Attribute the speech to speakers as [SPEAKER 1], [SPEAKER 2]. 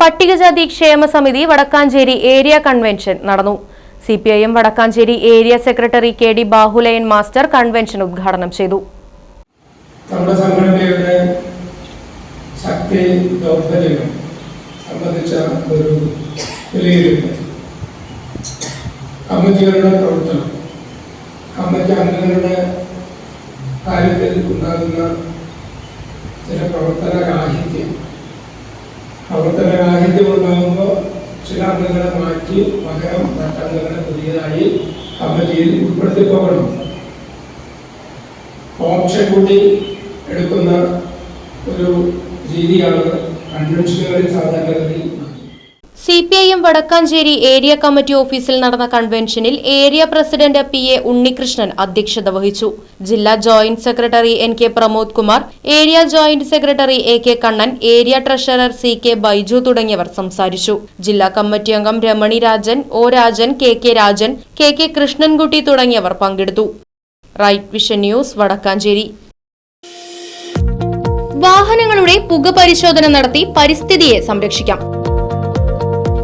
[SPEAKER 1] പട്ടികജാതി ക്ഷേമ സമിതി വടക്കാഞ്ചേരി ഏരിയ കൺവെൻഷൻ നടന്നു. C P I M Vadakkanchery area secretary K D Bahuleyan master convention ഉദ്ഘാടനം ചെയ്തു.
[SPEAKER 2] നമ്മുടെ ശക്തി കമ്മിറ്റി അംഗങ്ങളുടെ കാര്യത്തിൽ ഉണ്ടാകുന്ന ചില പ്രവർത്തന രാഹിത്യം ഉണ്ടാകുമ്പോൾ ചില അംഗങ്ങളെ മാറ്റി പകരം മറ്റംഗങ്ങളെ പുതിയതായി കമ്മിറ്റിയിൽ ഉൾപ്പെടുത്തി പോകണം ഓപ്ഷൻ കൂടി എടുക്കുന്ന ഒരു രീതിയാണ് കൺവെൻഷനുകളിൽ സാധാരണഗതിയിൽ
[SPEAKER 1] C P I M Vadakkanchery area committee ഓഫീസിൽ നടന്ന കൺവെൻഷനിൽ area president P A Unnikrishnan അധ്യക്ഷത വഹിച്ചു. ജില്ലാ joint secretary N K Pramod Kumar area joint secretary A K Kannan area treasurer C K Baiju തുടങ്ങിയവർ സംസാരിച്ചു. ജില്ലാ കമ്മിറ്റി അംഗം Ramani Rajan O Rajan K K Rajan K K Krishnankutty തുടങ്ങിയവർ പങ്കെടുത്തു. Right vision news Vadakkanchery. വാഹനങ്ങളുടെ പുക പരിശോധന നടത്തി പരിസ്ഥിതിയെ സംരക്ഷിക്കാം.